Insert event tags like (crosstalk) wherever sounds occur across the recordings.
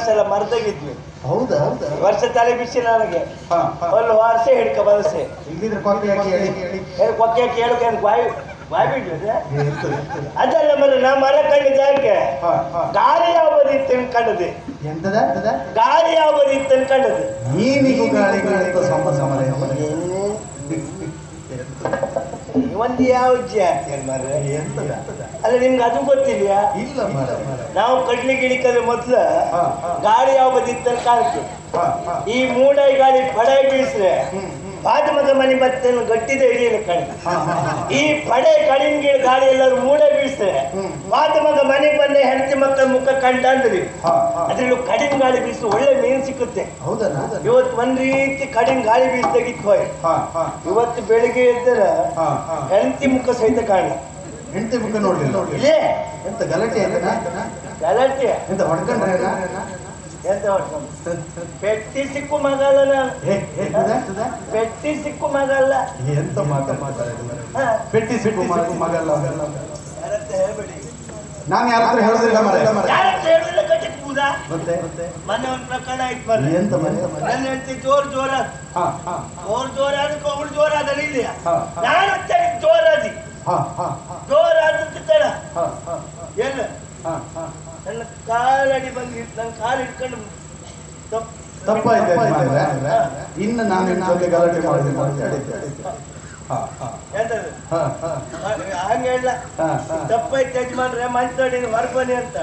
ವರ್ಷ ಎಲ್ಲ ಮರ್ದಾಗಿದ್ವಿ ಹೌದಾ? ಹೌದಾ ವರ್ಷ ತಲೆ ಬಿಸಿ ನನಗೆ. ಹಾ ಹಾ. ಒಂದು ವರ್ಷ ಹಿಡ್ಕ ಬರಸೆ ಇಲ್ಲಿದ್ರೆ ಕೊಕ್ಕೆ ಹಾಕಿ ಕೊಕ್ಕೆ ಕೇಳಕ್ಕೆ ಬಾಯಿ ಬಾಯಿ ಬಿಡ್ಲಿದೆ ಅದಲ್ಲ ಮರ ನಾ ಮರ ಕಂಡು ಜಾಗಕ್ಕೆ ಹಾ ಹಾ. ಗಾಳಿ ಯಾವ ಇತ್ತು ಕಂಡದೆ? ಎಂತದ ಎಂತದ? ಗಾಳಿ ಯಾವ ಇತ್ತು ಕಂಡದೆ? ನೀನಿಗೂ ಗಾಳಿ ಸಮಯ ಒಂದು ಯಾವ ಜಾತಿ ಎಂತದ? ಅಲ್ಲ ನಿಮ್ಗೆ ಅದು ಗೊತ್ತಿಲ್ಲ ಇಲ್ಲ ನಾವು ಕಡ್ಲಿ ಇಳಿಕದ ಮೊದ್ಲ ಗಾಳಿ ಯಾವ ಇತ್ತು ಕಾಣ್ತು ಹಾ ಹಾ. ಈ ಮೂಡೈ ಗಾಳಿ ಪಡೆ ಬೀಸ್ರೆ ಪಾದಮಗ ಮನೆ ಬತ್ತನ್ನು ಗಟ್ಟಿದ ಹಿಡಿಯಲು ಹಾ ಈ ಪಡೆ ಕಡಿಂಗಿಳ ಗಾಳಿ ಎಲ್ಲರೂ ಮೂಡೆ ಹ್ಮ್. ಪಾದಮಗ ಮನೆ ಬಂದ ಹೆಂಡತಿ ಮಕ್ಕಳ ಮುಖ ಕಂಡ ಅಂದ್ರಿ ಅದ್ರಲ್ಲೂ ಕಡಿಮೆ ಗಾಳಿ ಬೀಸು ಒಳ್ಳೆ ಮೀನು ಸಿಕ್ಕುತ್ತೆ. ಇವತ್ತು ಒಂದ್ ರೀತಿ ಕಡಿಮೆ ಗಾಳಿ ಬೀಸ್ದಾಗಿತ್ತು ಹೋಯ್. ಇವತ್ತು ಬೆಳಿಗ್ಗೆ ಎದ್ದರ ಹೆಂಡತಿ ಮುಖ ಸಹಿತ ಕಾಣ ಹೆಂಡತಿ ಮುಖ ನೋಡ್ಲಿಲ್ಲ. ಎಂತ ಗಲಾಟೆ ಗಲಾಟೆ. ಎಂತ ಹೊಡ್ಕೊಂಡ್ರೆ ಎಂತ ಪೆಟ್ಟಿ ಸಿಕ್ಕು ಮಗಲ್ಲ ಪೆಟ್ಟಿ ಸಿಕ್ಕು ಮಗಲ್ಲ. ಎಂತ ಮಾತ ಮಾತಾಡಿದ್ರೆ ಪೆಟ್ಟಿ ಸಿಕ್ಕು ಮಗ ಮಗಲ್ಲ ಯಾರತ್ರ ಹೇಳ್ಬೇಡಿ. ನಾನು ಯಾರ ಹತ್ರ ಹೇಳೋದಿಲ್ಲ ಮರ ಯಾರತ್ರ ಹೇಳಿದ್ರೆ ಗಟ್ಟಿ ಕೂದ? ಮತ್ತೆ? ಮತ್ತೆ ಮೊನ್ನೆ ಒಂದು ಪ್ರಕರಣ ಆಯ್ತು ಬರ್ರಿ ಎಂತ ಮನೆ ನನ್ನ ಹೆಂಡತಿ ಜೋರ್ ಜೋರ್ ಜೋರ ಜೋರ್ ಜೋರಾದಕ್ಕೆ ಅವಳು ಜೋರಾದಲ್ಲಿ ಇಲ್ಲ. ಹಾ, ಹಾ. ನಾನು ಜೋರಾದಕ್ಕೆ ತಡ ಹಾ ಹಾ ಎಲ್ಲ ನನ್ನ ಕಾಲಡಿ ಬಂದಿತ್ತು ನನ್ನ ಕಾಲು ಇಟ್ಕೊಂಡು ತಪ್ಪು ತಪ್ಪಾಯ್ತು ಇನ್ನು ನಾನು ನಿನ್ನ ಜೊತೆ ಗಲಾಟೆ ಅಂತ ಹೇಳಿದ್ದೆ. ಹಾ ಹಾ. ಎಂತದು ಹಾ ಹಾ. ಹಂಗೆ ಹೇಳ. ತಪ್ಪಾಯ್ತು ಯಜಮಾನ್ರೆ ಮಂತಡಿ ಹೊರಬನ್ನಿ ಅಂತ.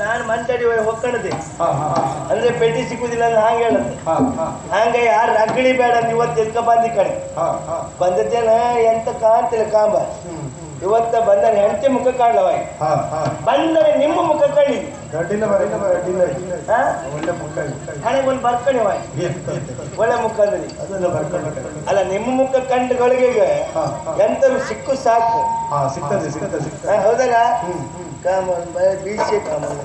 ನಾನು ಮಂತಡಿ ಹೊಕ್ಕಣದೆ. ಹಾ ಹಾ ಹಾ. ಅಂದ್ರೆ ಪೆಟ್ಟಿ ಸಿಕ್ಕುದಿಲ್ಲ ಅಂತ ಹಂಗೆ ಹೇಳತ್ತೆ ಹಾ ಹಾ. ಹಂಗೆ ಯಾರು ರಗಳಿ ಬೇಡ ಅಂತ ಇವತ್ತು ಎದ್ಕ ಬಂದಿ ಕಡೆ. ಹಾ ಹಾ. ಬಂದದ್ದೇನ ಎಂತ ಕಾಣ್ತಿಲ್ಲ ಕಾಂಬ. ಇವತ್ತ ಬಂದರೆ ಹೆಂಡತಿ ಮುಖ ಕಾಣಲವ ಬಂದರೆ ನಿಮ್ಮ ಮುಖ ಕಳಿ ಗಡ್ಡಿಲ್ಲ ಬರೀಲ್ಲ ಗಡ್ಡಿಲ್ಲ ಒಳ್ಳೆ ಮುಖ ಎಂತ? ಒಳ್ಳೆ ಮುಖ ಅಂದ್ರೆ ಬರ್ಕೊಂಡು ಅಲ್ಲ ನಿಮ್ಮ ಮುಖ ಕಂಡುಗಳಿಗೆ ಎಂತ. ಎಂತರು ಸಿಕ್ಕು ಸಾಕು. ಹಾ ಸಿಗ್ತದೆ ಸಿಗ್ತದೆ ಹಾ, ಸಿಗ್ತದೆ ಹೌದಲ್ಲ ಕಾಮನ್ ಬೀಸಿ ಕಾಮನ್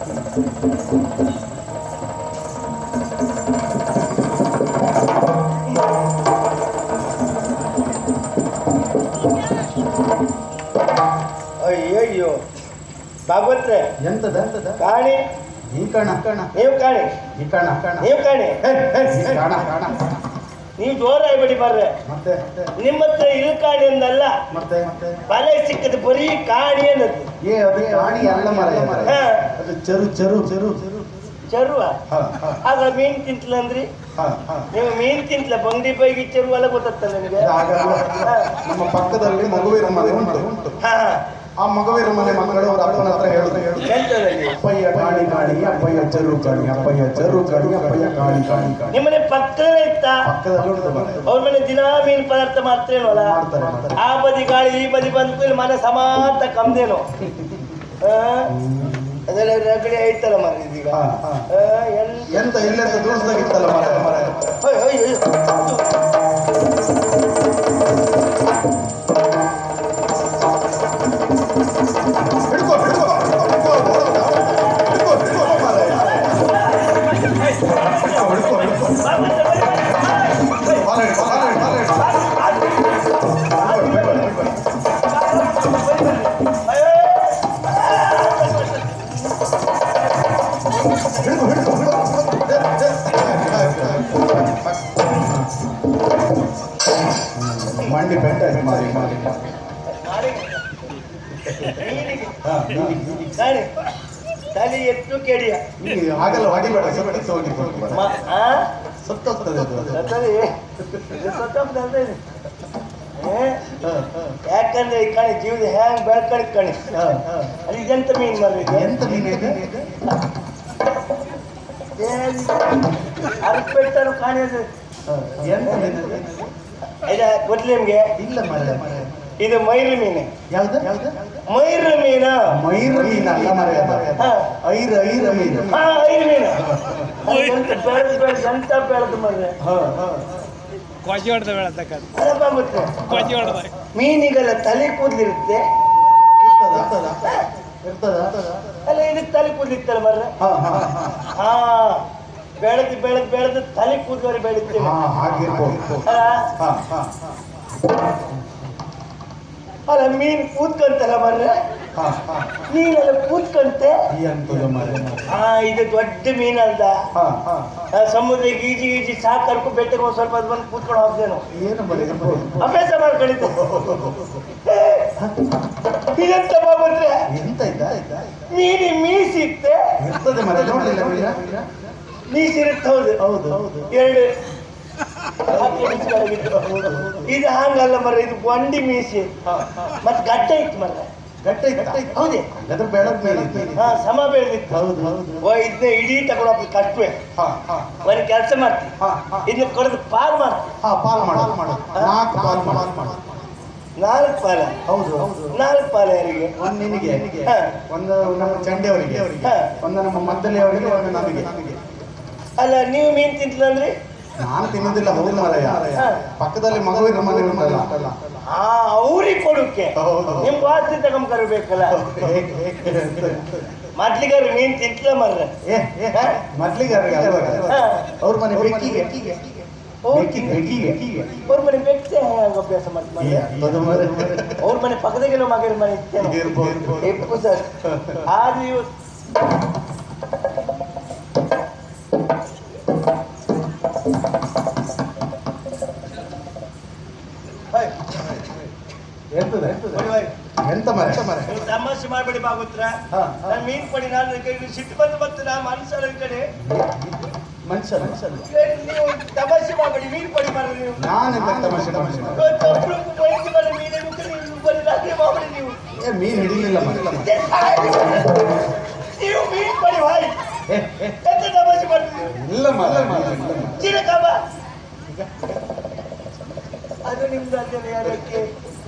ಭಾಗವತ್ರೆ. ಎಂತದ ಎಂತದ? ಕಾಳಿ. ಈ ಕಣ ಕಣ ನೀವು ಕಾಳಿ. ಈ ಕಣ ಕಣ ನೀವು ಕಾಳಿ. ಕಾಣ ಕಾಣ ನೀವು ಜೋರಾಗ್ಬಿಡಿ ಬರ್ರೆ. ಮತ್ತೆ ಮತ್ತೆ. ನಿಮ್ಮ ಹತ್ರ ಇಲ್ ಕಾಡಿ ಅಂದಲ್ಲ. ಮತ್ತೆ ಮತ್ತೆ. ಬಲೆ ಸಿಕ್ಕದ ಬರೀ ಕಾಡಿ ಅನ್ನದು. ಏ ಅದು ಕಾಣಿ ಅಲ್ಲ ಮರ ಹಾ. ಅದು ಚರು ಚರು ಚರು ಚರು. ಚರುವ? ಹಾ ಹಾ. ಆಗ ಮೀನ್ ತಿಂತ್ಲಂದ್ರಿ ಹಾ ಹಾ. ನೀವು ಮೀನ್ ತಿಂತಲ? ಬಂಗಡಿ ಬೈಗಿ ಚರುವಲ್ಲ ಗೊತ್ತಲ್ಲ ನಿಮಗೆ. ಇದು. ನಮ್ಮ ಪಕ್ಕದಲ್ಲಿ ಮಗುವಿನ ಮನೆ ಉಂಟು. ಉಂಟು ಹಾ. ಆ ಮಗವೀರ ಮನೆ ಮಕ್ಕಳು ಅವ್ರ ಅಪ್ಪನ ಹತ್ರ ಹೇಳಿದ್ರು ಅಪ್ಪಯ್ಯ ಕಾಣಿ ಕಾಣಿ ಅಪ್ಪಯ್ಯ ಚರು ಕಾಣಿ ಅಪ್ಪಯ್ಯ ಚರು ಕಾಣಿ ಅಪ್ಪಯ್ಯ ಕಾಣಿ ಕಾಣಿ ಕಾಣಿ ನಿಮ್ಮನೆ ಪಕ್ಕದಲ್ಲೇ ಇತ್ತ? ಅವ್ರ ಮನೆ ದಿನಾ ಮೀನ್ ಪದಾರ್ಥ ಮಾಡ್ತೇನಲ್ಲ ಆ ಬದಿ ಗಾಳಿ ಈ ಬದಿ ಬಂತು ಇಲ್ಲಿ ಮನೆ ಸಮಾಂತ ಕಮ್ದೇನೋ ಅದೆಲ್ಲ ರಗಡಿ ಐತಲ್ಲ ಮರ ಇದೀಗ. ಎಂತ? ಇಲ್ಲ ಇಲ್ಲೆಂತ ದೂರದಾಗಿತ್ತಲ್ಲ ಮರ ಮರ ಬನ್ನಿ. ಬಾಲ ಹಿಡ್ಕೋ ಬಾಲ ಹಿಡ್ಕೋ ಬಾಲ ಹಿಡ್ಕೋ ಹಿಡ್ಕೋ, ಹಿಡ್ಕೋ, ಹಿಡ್ಕೋ. ಅಯ್ಯೋ. ಹಿಡ್ಕೋ ಹಿಡ್ಕೋ ಸತ್ತೋಗ್ತದೆ ಯಾಕಂದ್ರೆ ಈ ಕಣಿ ಜೀವದ ಹ್ಯಾಂಗ್ ಬೆಳ್ಕಣಿ ಕಣಿ. ಅಲ್ಲಿ ಇದೆಂತ ಮೀನ್ ಮರ್ರಿ ಎಂತ ಮೀನು? ಅರ್ಪೆಟ್ಟರು ಕಾಣಿಯೋದು ಎಂತ? ಇದ ಗೊತ್ತಿಲ್ಲ ನಿಮ್ಗೆ ಇಲ್ಲ ಮಾರಾಯ. ಇದು ಮೈಲ್ ಮೀನು. ಯಾವ್ದು? ಯಾವ್ದು? ಮೈರು ಮೀನ? ಮೈರ ಮೀನ? ಅಲ್ಲ ಮಾರಾಯ. ಐರ ಐರ ಮೀನು. ಹಾ ಐರ್ ಮೀನು. ಬೆಳೆದು ಬೆಳೆದು ಎಂತ ಬೆಳೆದು ಮರ್ರೆ ಹಾ, ಹಾ. ಕೊಜಿ ಹೊಡೆದ ಹೊಡೆದ. ಮೀನಿಗೆಲ್ಲ ತಲೆ ಕೂದಲಿರುತ್ತೆ? ಅಲ್ಲ ಇದಕ್ಕೆ ತಲೆ ಕೂದಲಿತ್ತಲ್ಲ ಮರ್ರೆ? ಹಾ, ಬೆಳೆದು ಬೆಳೆದು ಬೆಳೆದು ತಲೆ ಕೂದಲವರೆ ಬೆಳಿತೀವಿ. ಹಾ, ಹಾಗಿರ್ಬೋದು. ಅಲ್ಲ ಹಾ, ಹಾ, ಹಾ. ಮೀನ್ ಕೂತ್ಕೊಂತಲ್ಲ ಮರ್ರೆ? ಹಾ ಹಾ ಮೀನೆಲ್ಲ ಕೂತ್ಕೊಂತೆ? ಆ ಇದು ದೊಡ್ಡ ಮೀನಲ್ದ? ಹಾ ಸಮುದ್ರ ಗೀಜಿ ಗೀಜಿ ಸಾಕು ಬೆಟ್ಟಕ್ಕೆ ಒಂದ್ ಸ್ವಲ್ಪ ಅದು ಬಂದು ಕೂತ್ಕೊಂಡು ಹೋಗ್ದೇನು ಅಭ್ಯಾಸ ಮಾಡ್ಕೊಂಡಿದ್ದೆ ಇದೆಂತ ಬಂದ್ರೆ ಮೀನಿ ಮೀಸಿತ್ತೆ? ಮೀಸಿರುತ್ತೆ ಹೌದು. ಹೌದು ಹೌದು. ಎರಡು. ಇದು ಹಂಗಲ್ಲ ಮರ ಇದು ಬಂಡಿ ಮೀಸಿ. ಮತ್ತೆ ಗಟ್ಟ ಇತ್ತು ಮರ ಗಟ್ಟ ಇತ್ತು? ಹೌದೇ? ಅದ್ರ ಬೆಳಗ್ ಹಾ ಸಮ ಬೆಳೆದಿತ್ತು ಹೌದು ಹೌದು. ಓ ಇದನ್ನ ಇಡೀ ತಗೊಳಕ್ ಕಷ್ಟವೇ ಹಾ ಹಾ. ಒಂದು ಕೆಲಸ ಮಾಡ್ತಿ ಹಾ ಹಾ. ಇದನ್ನ ಕೊಡದು ಪಾಲ್ ಮಾಡ್ತಿ ಹಾ ಪಾಲ್ ಮಾಡು. ಮಾಡು. ನಾಲ್ಕು ಪಾಲ್ ಮಾಡು. ನಾಲ್ಕು ಪಾಲ ಹೌದು. ನಾಲ್ಕು ಪಾಲ ಯಾರಿಗೆ? ಒಂದು ನಿನಗೆ. ಹಾ. ಒಂದು ನಮ್ಮ ಚಂಡೆ ಅವರಿಗೆ ಹಾ. ಒಂದು ನಮ್ಮ ಮದ್ದಲೆ ಅವರಿಗೆ ಒಂದು ನಮಗೆ. ಅಲ್ಲ ನೀವು ಮೀನು ತಿಂತಿಲ್ಲ ಅಂದ್ರೆ? ನಾನು ತಿನ್ನೋದಿಲ್ಲ ಹೌದು ಮಾರಾಯ. ಪಕ್ಕದಲ್ಲಿ ಮಗುವಿನ ಮನೆ ಉಂಟಲ್ಲ. ಆ ಅವ್ರಿಗೆ ಕೊಡೋಕೆ. ಹೌದು. ನಿಮ್ ವಾಸ್ತಿ ತಗೊಂಡ್ ಕರಿಬೇಕಲ್ಲ ಮದ್ಲಿಗಾರ ನೀನ್ ತಿಂತಲ ಮರ್ರ ಮೀನ್ ತಿಂತಿಲ್ಲ ಮರ್ರೆ. ಏ ಏ ಮೊದ್ಲಿಗೆ ಅವ್ರಿಗೆ ಅಲ್ವಾಗ? ಅವ್ರ ಮನೆ ಬೆಕ್ಕಿಗೆ. ಅವ್ರ ಮನೆ ಬೆಕ್ಕೆ ಹೆಂಗ ಅಭ್ಯಾಸ ಮಾಡ್ತಾರೆ. ಅವ್ರ ಮನೆ ಪಕ್ಕದಾಗೆಲ್ಲ ಮಗನ ಮನೆ ಇರ್ಬೋದು, ಇರ್ಬೋದು. ಸರ್. ಆದ್ರೆ ನೀವು ಮಾಡಬೇಡಿ ಬಾಗುತ್ರ. ನಾನು ಮೀನ್ ಕೊಡಿ ನಾನು ಸಿಟ್ಟು ಬಂದು ಬಂತು ನಾ ಮನಸ್ಸರ ಈ ಕಡೆ. ಮನುಷ್ಯ ಮನುಷ್ಯ ನೀವು ತಮಾಷೆ ಮಾಡ್ಬೇಡಿ ಮೀನ್ ಕೊಡಿ ಮಾರ್ರೆ ನೀವು. ನಾನು ತಮಾಷೆ ಮಾಡು. ಮೇಲೆ ಮೀನೇ ಬರೀ ರಾತ್ರಿ ಮಾಡ್ಬೇಡಿ ನೀವು. ಏ ಮೀನ್ ಹಿಡಿಲಿಲ್ಲ ನೀವು ಮೀನ್ ಕೊಡಿ ಹಾಯ್. ಎಂತ ತಮಾಷೆ ಮಾಡ್ತೀವಿ ಇಲ್ಲ. ಚಿರಕಬ ಅದು ನಿಮ್ದು ಅದೇ ಯಾರಕ್ಕೆ?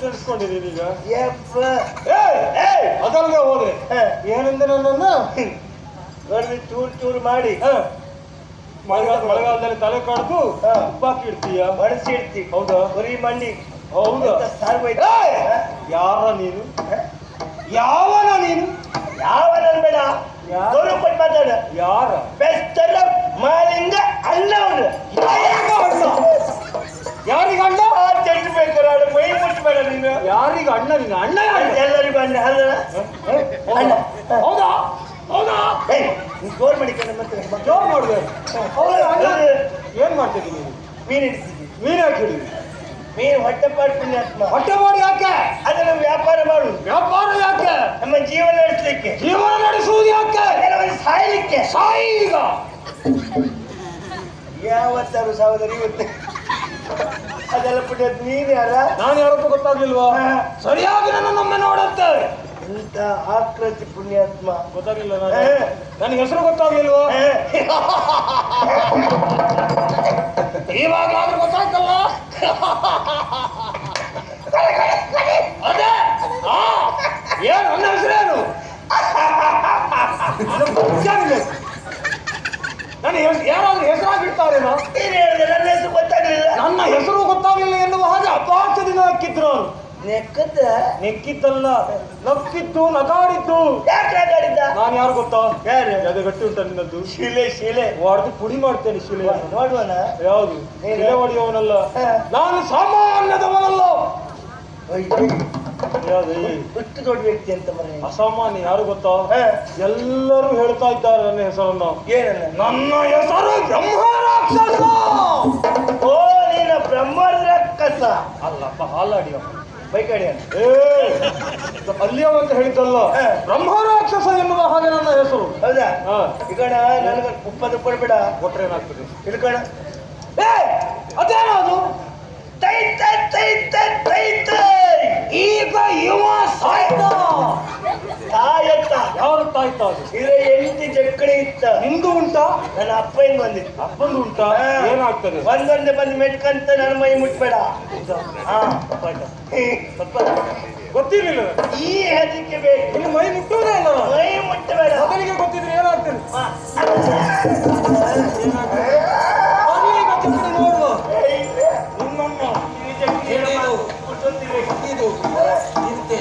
ನೀ ಅಂತ ಇಸ್ಕೊಂಡಿದ್ದೀನಿ ಈಗ ಏಯ್ ಅದಲ್ಗೆ ಹೋದ್ರೆ. ಏನಂದ್ರೆ ನನ್ನನ್ನು? ನೋಡ್ರಿ ಚೂರು ಚೂರು ಮಾಡಿ. ಹ, ಮಳೆಗಾಲ ಮಳೆಗಾಲದಲ್ಲಿ ತಲೆ ಕಡ್ದು. ಉಪ್ಪಾಕಿ ಇಡ್ತೀಯ? ಬಡಿಸಿ ಇಡ್ತಿ ಹೌದಾ? ಬರೀ ಮಂಡಿ ಹೌದಾ? ಯಾರ ನೀನು? ಯಾವನ ನೀನು? ಯಾವ ನನ್ ಬೇಡ? ಯಾರು? ಮಾತಾಡ. ಯಾರ? ಬೆಸ್ತರ ಮಾಲಿಂಗ ಅಲ್ಲ ಅವನು ಯಾರಿಗ ಬೇಕಾದ್ರೆ ಮೈ ಮುಟ್ಟಬೇಡ ನೀನು. ಯಾರಿಗೂ ಅಣ್ಣ ನೀನು ಅಣ್ಣ ಯಾರು? ಎಲ್ಲರಿಗೂ ಅಣ್ಣ ಅಲ್ಲ? ಅಣ್ಣ. ಹೌದಾ? ಹೌದಾ? ಏಯ್ ನೀನ್ ಜೋರ್ ಮಾಡಿಕೊಂಡು ಮತ್ತೆ ಜೋರ್ ಹೌದಾ ಅಣ್ಣ. ಏನ್ ಮಾಡ್ತಿದ್ದೀನಿ ನೀನು? ಮೀನ್ ಹಿಡಿಸಿದ್ವಿ. ಮೀನ್ ಹಾಕಿ ಮೀನು ಮೀನ್ ಹೊಟ್ಟೆ ಪುಣ್ಯಾತ್ಮ. ಹೊಟ್ಟೆ ಮಾಡಿ ಯಾಕೆ? ಅದನ್ನು ವ್ಯಾಪಾರ ಮಾಡು ವ್ಯಾಪಾರ ಯಾಕೆ? ನಮ್ಮ ಜೀವನ ನಡೆಸಲಿಕ್ಕೆ. ಜೀವನ ನಡೆಸುವುದು ಯಾಕೆ? ಕೆಲವರಿಗೆ ಸಾಯಲಿಕ್ಕೆ. ಸಾಯಿ ಈಗ. ಯಾವತ್ತಾರು ಸಹೋದರಿ ಇವತ್ತು. ಅದೆಲ್ಲ ಪುಟ್ಟ ನೀನ್ ಯಾರ? ನಾನು ಯಾರಪ್ಪ ಗೊತ್ತಾಗ್ಲಿಲ್ವಾ. ಸರಿಯಾಗಿ ನನ್ನ ನಮ್ಮೆ ನೋಡುತ್ತೆ. ಇಂತ ಆಕೃತಿ ಪುಣ್ಯಾತ್ಮ. ಗೊತ್ತಾಗ್ಲಿಲ್ಲ ಹೇ. ನನ್ನ ಹೆಸರು ಗೊತ್ತಾಗ್ಲಿಲ್ವಾ? ಇವಾಗ ಆದ್ರೂ ಗೊತ್ತಾಗ್ತಲ್ಲ ಅದೇ. ಏನು ನನ್ನ ಹೆಸರೇನು? ನನ್ನ ಹೆಸರು ಯಾರಾದ್ರೂ ಹೇಳಿದೆ ನನ್ನ ಹೆಸರು ಗೊತ್ತಾಗ್ಲಿಲ್ಲ ನನ್ನ ಹೆಸರು ಗೊತ್ತಾಗ್ಲಿಲ್ಲ ಎನ್ನುವ ಹಾಗೆ ಅಪಾರ್ಥದಿಂದ ಹಾಕಿದ್ರು. ಅವರು ನೆಕ್ಕದ ನೆಕ್ಕಿದ್ದಲ್ಲ. ನಕ್ಕಿತ್ತು ನಗಾಡಿದ್ದು. ಯಾಕೆ ಆಟಾಡಿದ್ದ ನಾನು ಯಾರು ಗೊತ್ತಾ? ಯಾರು? ಅದು ಗಟ್ಟಿ ಉಂಟ ನಿನ್ನದ್ದು. ಶಿಲೆ ಶಿಲೆ. ಹೊಡೆದು ಪುಡಿ ಮಾಡ್ತೇನೆ ಶಿಲೆ. ನೋಡುವನ? ಯಾವುದು? ಶಿಲೆ ಹೊಡೆಯುವವನಲ್ಲ. ನಾನು ಸಾಮಾನ್ಯದವನಲ್ಲ. ಎಷ್ಟು ದೊಡ್ಡ ವ್ಯಕ್ತಿ ಅಂತ ಮನೆ. ಅಸಾಮಾನ್ಯ ಯಾರು ಗೊತ್ತಾ. ಎಲ್ಲರೂ ಹೇಳ್ತಾ ಇದ್ದಾರೆ ನನ್ನ ಹೆಸರನ್ನು. ಏನಲ್ಲ ನನ್ನ ಹೆಸರು ಬ್ರಹ್ಮ ರಾಕ್ಷಸ ಓ ನೀನ ಬ್ರಹ್ಮರ ಕಸ ಅಲ್ಲಪ್ಪ ಹಾಲಾಡಿಯ ಬೈಕಡಿ ಏ ಅಲ್ಲಿಯವ ಅಂತ ಹೇಳಿದ್ದಲ್ಲ. ಬ್ರಹ್ಮ ರಾಕ್ಷಸ ಎನ್ನುವ ಹಾಗೆ ನನ್ನ ಹೆಸರು. ಹೌದಾ? ಈ ಕಡೆ ನನಗೆ ಉಪ್ಪದ ಕೊಡ್ಬೇಡ. ಕೊಟ್ರೆ ಏನಾಗ್ತದೆ? ಇಳ್ಕಣ ಏ ಅದೇನೋ ಅದು? ತೈ ತೈ ತೈ ಈಗ ಯುವ ಸಾಯ್ತ. ತಾಯತ್ತ. ಯಾರು ಗೊತ್ತಾಯ್ತು ಅದು ಇದ್ರ ಎಂಟಿ ಜಕ್ಕಣಿ ಇತ್ತ. ನಿಂದು ಉಂಟಾ? ನನ್ನ ಅಪ್ಪಯಿಂದ ಬಂದಿತ್ತು. ಅಪ್ಪಂದು ಉಂಟಾ? ಏನಾಗ್ತದೆ? ಒಂದೊಂದೇ ಬಂದು ಮೆಟ್ಕಂತ ನನ್ನ ಮೈ ಮುಟ್ಬೇಡ. ಹಾ. ಗೊತ್ತಿರ್ಲಿಲ್ಲ. ಈ ಹೆದರಿಕೆ ಬೇಕು. ಇನ್ನು ಮೈ ಮುಟ್ಟೋದೇ ಇಲ್ಲ. ಮೈ ಮುಟ್ಟಬೇಡ. ಮೊದಲಿಗೆ ಗೊತ್ತಿದ್ರೆ ಏನಾಗ್ತದೆ? ನೋಡುವ. ಇಲ್ಲ. ಇದು. ಇಂತೆ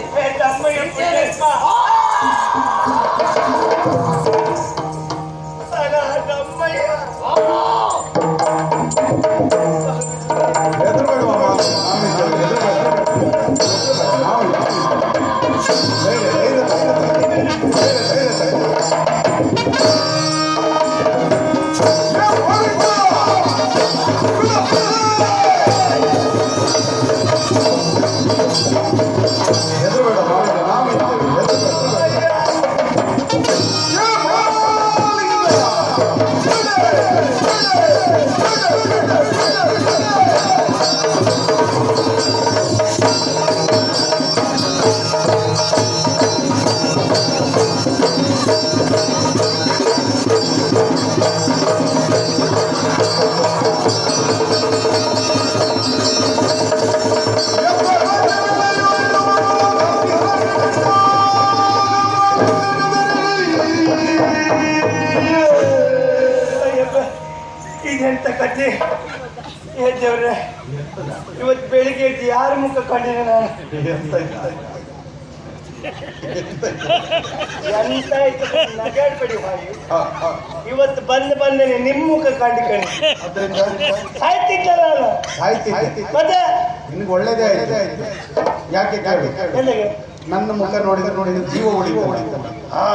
ನಾನು ಎಂತ. ಎಂತ ನಗಾಡ್ಬೇಡಿ. ಇವತ್ತು ಬಂದು ಬಂದೇನೆ ನಿಮ್ಮ ಮುಖ ಕಂಡು ಕಣಿ. ಅದ್ರಿಂದ ಸಾಯ್ತಿದ್ದಲ್ಲ ನಾನು ಆಯ್ತು ಆಯ್ತು ಮತ್ತೆ? ನಿನ್ಗೆ ಒಳ್ಳೇದೇ ಆಯ್ತು. ಯಾಕೆ ಎಲ್ಲಿಗೆ ನನ್ನ ಮುಖ ನೋಡಿದ್ರೆ ನೋಡಿದ್ರೆ ಜೀವ ಉಳಿತು ಹಾ.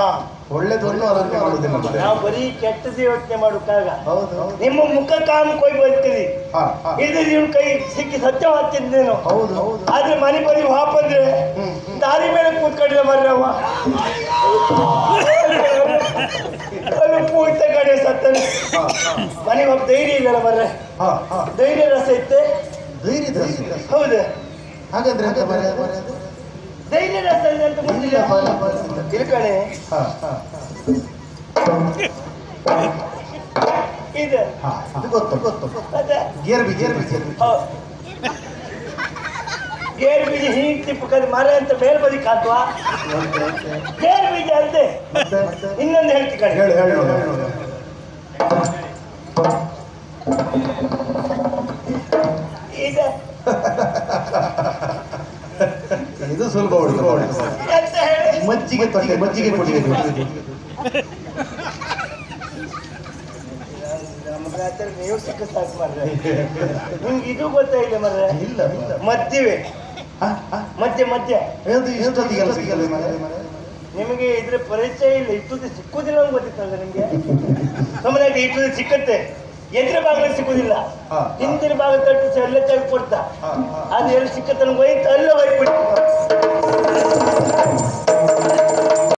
ಒಳ್ಳೇದೊಂದು ಆಲೋಚನೆ ಮಾಡುದಿಲ್ಲ. ನಾವು ಬರೀ ಕೆಟ್ಟದ್ದು ಯೋಚನೆ ಮಾಡುತ್ತಾಗ ಹೌದು ನಿಮ್ಮ ಮುಖ ಕಾಮ ಕೊಯ್ ಬರ್ತೀರಿ. ಇದು ನಿಮ್ಮ ಕೈ ಸಿಕ್ಕಿ ಸತ್ಯ ಹಾಕ್ತಿದ್ದೇನು ಹೌದು ಹೌದು ಆದ್ರೆ ಮನೆ ಬರೀ ಹ್ಮ್, ಹ್ಮ್. ದಾರಿ ಮೇಲೆ ಕೂತ್ಕೊಂಡ್ರೆ ಬರ್ರಿ ಅದು ಪೂರ್ತ ಕಡೆ ಸತ್ತನೆ. ಮನೆಗೆ ಹೋಗಿ ಧೈರ್ಯ ಇಲ್ಲಲ್ಲ ಬರ್ರೆ. ಧೈರ್ಯ ರಸ ಇತ್ತೆ ಧೈರ್ಯ. ಹೌದು ಹಾಗಾದ್ರೆ ಎಂತ ಮರ್ಯಾದೆ? ಧೈರ್ಯ ರಸ ಇದೆ. ಅಂತ ಹಾ, ಇದು ಗೊತ್ತು ಗೊತ್ತು gear B gear B gear ಬೀಜ ಹೀಗೆ ತಿಪ್ಪಕದ ಮರ ಅಂತ ಬೇರೆ ಬದಿ ಕಾತ್ವಾ ಗೇರ್ ಬೀಜ ಅಂತೆ? ಇನ್ನೊಂದು ಹೇಳ್ತಿ ಕಣೆ. ಹೇಳು ಹೇಳು ಹೇಳು, ಹೇಳು. (laughs) ಇದು ಸ್ವಲ್ಪ ಸುಲಭ ಮಜ್ಜಿಗೆ ತೊಟ್ಟೆ ಮಜ್ಜಿಗೆ ಕೊಟ್ಟಿಗೆ ನೀವು ಸಿಕ್ಕ ಸಾಕು ಮಾರ್ರೆ ನಿಮ್ಗೆ ಇದು ಗೊತ್ತಾಯಿಲ್ಲ ಮಾರ್ರೆ. ಇಲ್ಲ ಮದ್ದಿವೆ. ಮಧ್ಯ ಮಧ್ಯ. ನಿಮಗೆ ಇದ್ರ ಪರಿಚಯ ಇಲ್ಲ ಇಷ್ಟೊತ್ತು ಸಿಕ್ಕುದಿಲ್ಲ ಅಂತ ಗೊತ್ತಿತ್ತಲ್ಲ ನಿಮ್ಗೆ? ಸುಮ್ಮನೆ ಇಷ್ಟೊತ್ತು ಸಿಕ್ಕತ್ತೆ. ಎದುರು ಭಾಗ ಸಿಕ್ಕುದಿಲ್ಲ. ಹಿಂದಿನ ಭಾಗ ತಟ್ಟು ಎಲ್ಲ ತೆಗೆದು ಕೊಡ್ತಾ. ಅದು ಎಲ್ಲಿ ಸಿಕ್ಕತ್ತೆ ಹೋಯ್ತು ಅಲ್ಲ ಒಯ್ಬಿಟ್ಟು Deus.